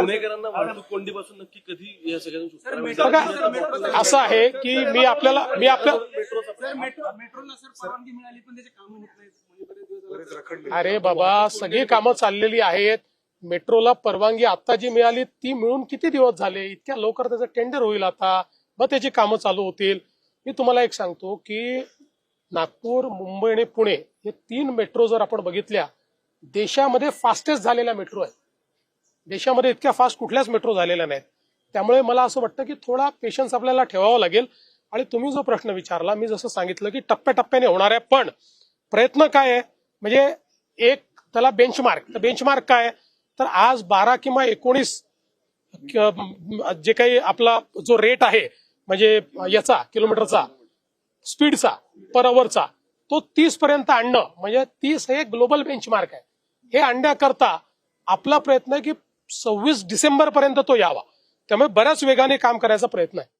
पुणेकरांना वाहतूक कोंडीपासून नक्की कधी या सगळ्यांना सुटका मिळेल? बघा असं आहे की मी आपल्याला मी आपल्या मेट्रोचा सर मेट्रो मेट्रोला सर परवानगी मिळाली पण त्याचे काम होत नाहीत. म्हणजे. अरे बाबा सगळी कामं चाललेली आहेत. मेट्रोला परवानगी आता जी मिळाली ती मिळून किती दिवस झाले? इतक्या लवकर त्याचं टेंडर होईल आता. मग त्याची कामं चालू होतील. मी तुम्हाला एक सांगतो की नागपूर मुंबई आणि पुणे हे तीन मेट्रो जर आपण बघितल्या देशामध्ये फास्टेस्ट झालेल्या मेट्रो आहेत. देशामध्ये इतक्या फास्ट कुठल्याच मेट्रो झालेल्या नाहीत. त्यामुळे मला असं वाटतं की थोडा पेशन्स आपल्याला ठेवावा लागेल. आणि तुम्ही जो प्रश्न विचारला मी जसं सांगितलं की टप्प्याटप्प्याने होणार आहे पण प्रयत्न काय आहे? म्हणजे एक त्याला बेंचमार्क तर बेंचमार्क काय तर आज बारा किंवा एकोणीस जे काही आपला जो रेट आहे म्हणजे याचा किलोमीटरचा स्पीडचा पर अवरचा तो तीस पर्यंत आणणं म्हणजे तीस हे ग्लोबल बेंचमार्क आहे. हे आणण्याकरता आपला प्रयत्न आहे की सव्वीस डिसेंबरपर्यंत तो यावा. त्यामुळे बऱ्याच वेगाने काम करायचा प्रयत्न आहे.